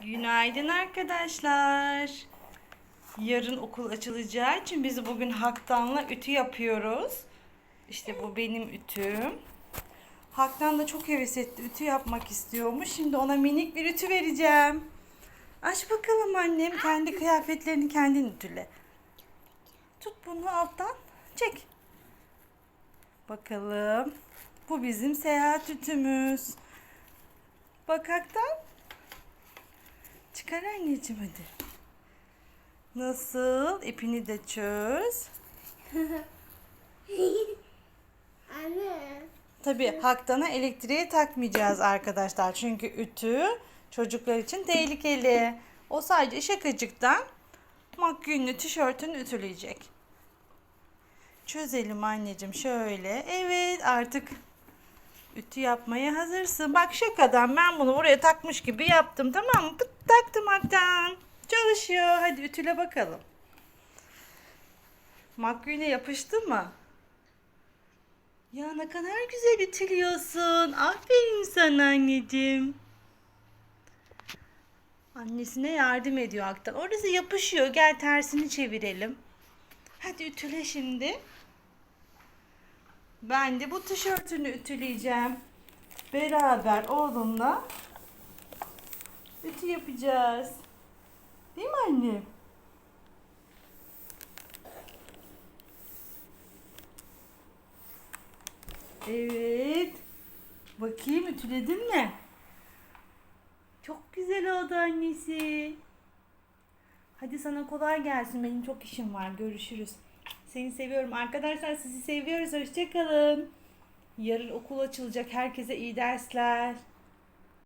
Günaydın arkadaşlar. Yarın okul açılacağı için biz bugün Haktan'la ütü yapıyoruz. İşte bu benim ütüm. Haktan da çok heves etti. Ütü yapmak istiyormuş. Şimdi ona minik bir ütü vereceğim. Aç bakalım annem. Kendi kıyafetlerini kendin ütüle. Tut bunu alttan. Çek. Bakalım. Bu bizim seyahat ütümüz. Bak Haktan. Çıkar anneciğim hadi. Nasıl? İpini de çöz. Anne. Tabii Haktan'a elektriğe takmayacağız arkadaşlar. Çünkü ütü çocuklar için tehlikeli. O sadece şakacıktan makyünlü tişörtünü ütüleyecek. Çözelim anneciğim şöyle. Evet artık ütü yapmaya hazırsın. Bak şakadan ben bunu buraya takmış gibi yaptım tamam mı? Pıt, taktım Haktan. Çalışıyor. Hadi ütüle bakalım. Makyüne yapıştı mı? Ya ne kadar güzel ütülüyorsun. Aferin sana anneciğim. Annesine yardım ediyor Aktan. Orası yapışıyor. Gel tersini çevirelim. Hadi ütüle şimdi. Ben de bu tişörtünü ütüleyeceğim. Beraber oğlumla ütü yapacağız. Değil mi annem? Evet. Bakayım ütüledin mi? Çok güzel oldu annesi. Hadi sana kolay gelsin. Benim çok işim var. Görüşürüz. Seni seviyorum. Arkadaşlar sizi seviyoruz. Hoşçakalın. Yarın okul açılacak. Herkese iyi dersler.